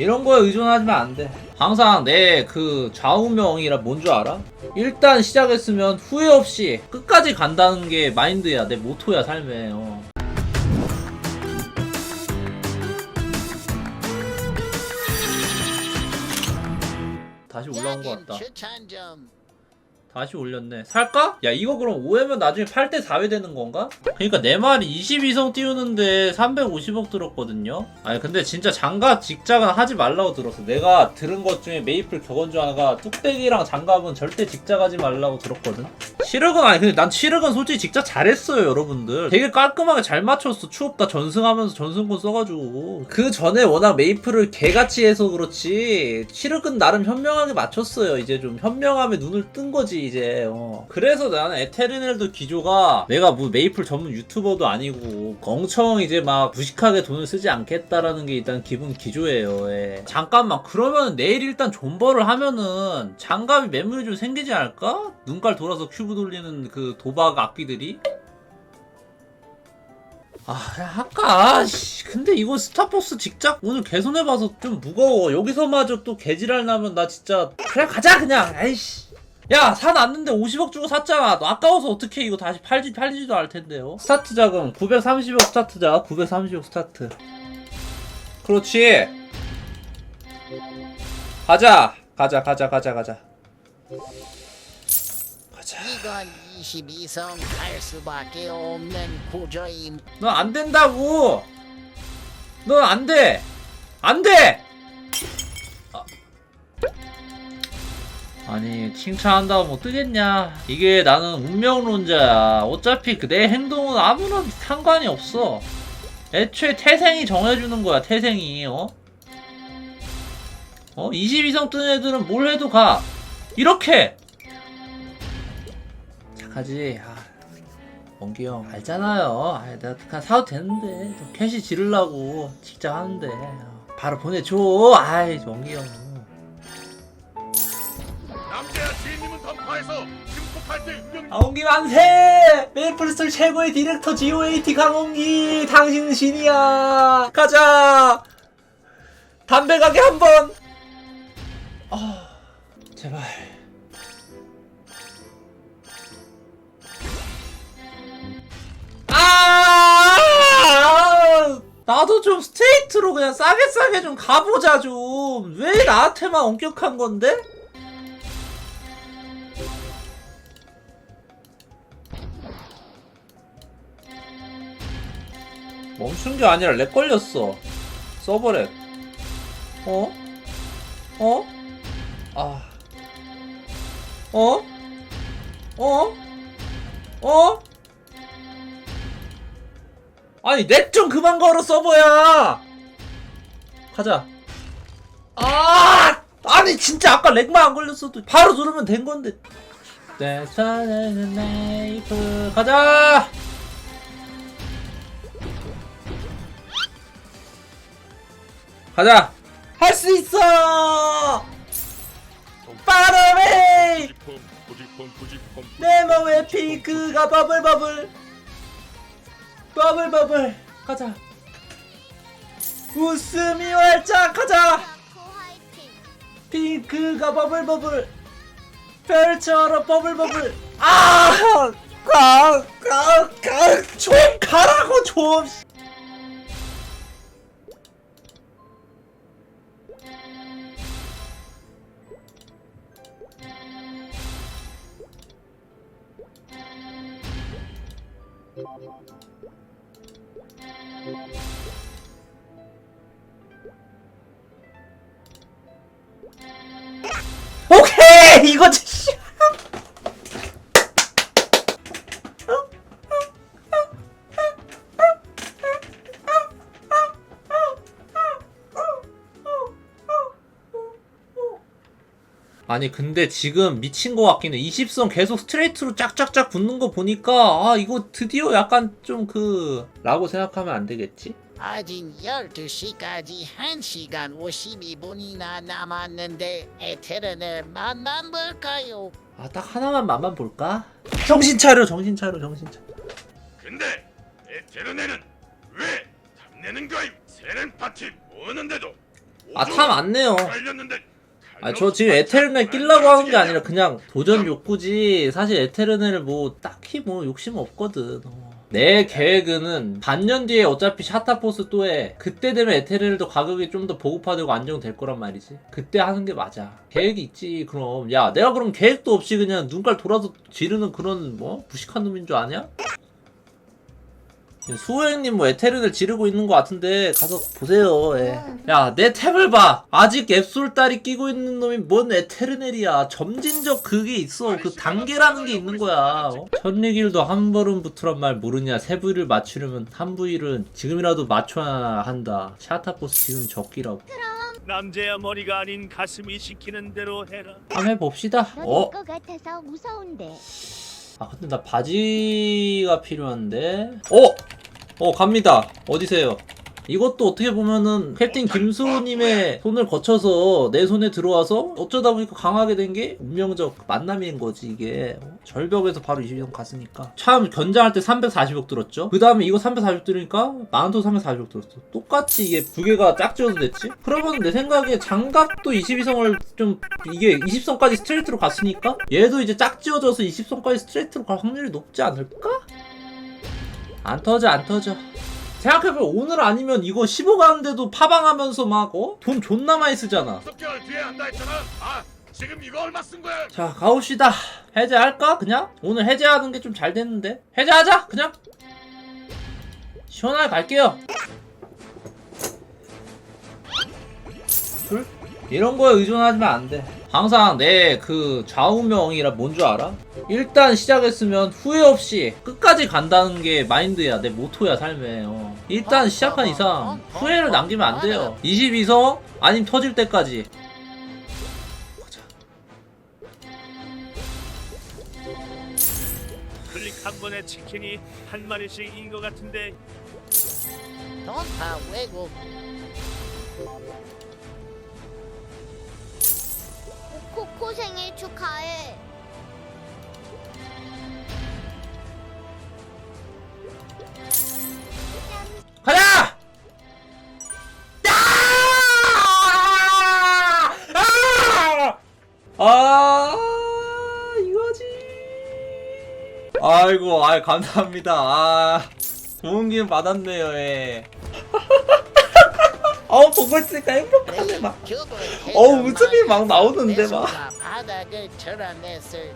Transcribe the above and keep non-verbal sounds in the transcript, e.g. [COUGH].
이런 거에 의존하면 안 돼. 항상 내 그 좌우명이라 뭔 줄 알아? 일단 시작했으면 후회 없이 끝까지 간다는 게 마인드야. 내 모토야, 삶에. 어. 다시 올라온 것 같다. 다시 올렸네. 살까? 야, 이거 그럼 5회면 나중에 8대 4회 되는 건가? 그러니까 내 말이 22성 띄우는데 350억 들었거든요? 아니, 근데 진짜 장갑 직작은 하지 말라고 들었어. 내가 들은 것 중에 메이플 격언 중 하나가 뚝배기랑 장갑은 절대 직작하지 말라고 들었거든? 칠흑은 아니, 근데 난 칠흑은 솔직히 직작 잘했어요, 여러분들. 되게 깔끔하게 잘 맞췄어. 추업다 전승하면서 전승권 써가지고. 그 전에 워낙 메이플을 개같이 해서 그렇지. 칠흑은 나름 현명하게 맞췄어요. 이제 좀 현명함에 눈을 뜬 거지, 이제. 어. 그래서 나는 에테르넬도 기조가 내가 뭐 메이플 전문 유튜버도 아니고 엄청 이제 막 무식하게 돈을 쓰지 않겠다라는 게 일단 기본 기조예요. 예. 잠깐만, 그러면 내일 일단 존버를 하면은 장갑이 매물이 좀 생기지 않을까? 눈깔 돌아서 큐브 돌리는 그 도박 악기들이? 아, 야, 아까, 씨. 근데 이거 스타포스 직작 오늘 개손해봐서 좀 무거워. 여기서마저 또 개지랄 나면 나 진짜. 그래, 가자, 그냥. 아이씨. 야, 사놨는데 50억 주고 샀잖아. 너 아까워서 어떻게 이거 다시 팔지, 팔리지도 않을 텐데요. 스타트 자금 930억 스타트 자. 930억 스타트. 그렇지. 가자. 가자, 가자, 가자, 가자. 가자. 이건 22성 갈 수밖에 없는 구조임. 넌 안 된다고. 넌 안 돼. 안 돼. 아니 칭찬한다고 뭐 뜨겠냐? 이게 나는 운명론자야. 어차피 그 내 행동은 아무런 상관이 없어. 애초에 태생이 정해주는 거야. 태생이 어? 어? 22성 뜬 애들은 뭘 해도 가. 이렇게. 착하지. 아. 원기 형 알잖아요. 아, 내가 그냥 사도 되는데 좀 캐시 지르려고 직접 하는데 어, 바로 보내줘. 아이 원기 형. 지혜님은 던파에서 증폭할 때 운명 아 원기 만세! 메이플스토리 최고의 디렉터 GOAT 강원기 당신은 신이야. 가자. 담배 가게 한 번. 아 제발. 아! 나도 좀 스트레이트로 그냥 싸게 싸게 좀 가보자 좀. 왜 나한테만 엄격한 건데? 멈춘 게 아니라 렉 걸렸어. 서버 렉. 어? 어? 아. 어? 어? 어? 아니 렉좀 그만 걸어 서버야. 가자. 아! 아니 진짜 아까 렉만 안 걸렸어도 바로 누르면 된 건데. 대사는 네이프 가자. 가자. 할 수 있어. 구지품 내 몸에 핑크가 버블 버블 버블 버블 가자. 웃음이 활짝 가자. 핑크가 버블 버블 별처럼 버블 버블 아! 가! 가! 가! 좀 가라고 좀! 오케이! 이거 진짜 아니 근데 지금 미친 거 같긴 해 20선 계속 스트레이트로 짝짝짝 붙는 거 보니까 아 이거 드디어 약간 좀 그 라고 생각하면 안 되겠지? 아직 12시까지 1시간 52분이나 남았는데 에테르를 만나볼까요? 아 딱 하나만 맛만 볼까? 정신 차려 정신 차려 정신 차려 근데 에테르네는 왜 탐내는 거임 세렌 파티 오는데도 아 탐 안 내요 걸렸는데. 아 저 지금 에테르네 끼려고 하는 게 아니라 그냥 도전 욕구지 사실 에테르네를 뭐 딱히 뭐 욕심 없거든 어. 내 계획은 반년 뒤에 어차피 샤타포스 또 해 그때 되면 에테르네도 가격이 좀 더 보급화되고 안정될 거란 말이지. 그때 하는 게 맞아. 계획이 있지 그럼. 야 내가 그럼 계획도 없이 그냥 눈깔 돌아서 지르는 그런 뭐 무식한 놈인 줄 아냐? 수호형님 뭐 에테르를 지르고 있는 것 같은데 가서 보세요. 예. 야내 탭을 봐. 아직 앱솔다리 끼고 있는 놈이 뭔 에테르넬이야. 점진적 그게 있어. 그 단계라는 게 있는 거야. 어? 천리길도 한 걸음부터란 말 모르냐. 세 부위를 맞추려면 한 부위를 지금이라도 맞춰야 한다. 샤타포스 지금 적기라고. 남자야 머리가 아닌 가슴이 시키는 대로 해라. 한번 해봅시다. 어? 같아서 무서운데. 아 근데 나 바지가 필요한데 어! 어 갑니다. 어디세요? 이것도 어떻게 보면은 캡틴 김수호님의 손을 거쳐서 내 손에 들어와서 어쩌다 보니까 강하게 된 게 운명적 만남인 거지 이게. 어? 절벽에서 바로 20억 갔으니까. 참 견장할 때 340억 들었죠? 그 다음에 이거 340억 들으니까 나한테도 340억 들었어. 똑같이 이게 두 개가 짝지어도 됐지? 그러면 내 생각에 장갑도 22성을 좀 이게 20성까지 스트레이트로 갔으니까 얘도 이제 짝지어져서 20성까지 스트레이트로 갈 확률이 높지 않을까? 안 터져 안 터져 생각해보면 오늘 아니면 이거 15 가는데도 파방하면서 막 어? 돈 존나 많이 쓰잖아 6개월 뒤에 한다 했잖아. 아, 지금 이거 얼마 쓴 거야? 자 가봅시다 해제할까 그냥? 오늘 해제하는 게 좀 잘 됐는데 해제하자 그냥 시원하게 갈게요 둘 이런 거에 의존하면 안돼 항상 내 그 좌우명이라 뭔 줄 알아? 일단 시작했으면 후회 없이 끝까지 간다는 게 마인드야 내 모토야 삶에. 어. 일단 시작한 이상 후회를 남기면 안 돼요. 22성 아님 터질 때까지. 클릭 한 번에 치킨이 한 마리씩인 것 같은데. 돈파 외국 축하해. 가자! 아! 아! 이거지. 아이고, 아 감사합니다. 아, 좋은 기운 받았네요, 예. [LAUGHS] 어, 보고 있으니까 행복하네, 막. 어우, 웃음이 막 나오는데, 막. 바닥을 드러냈을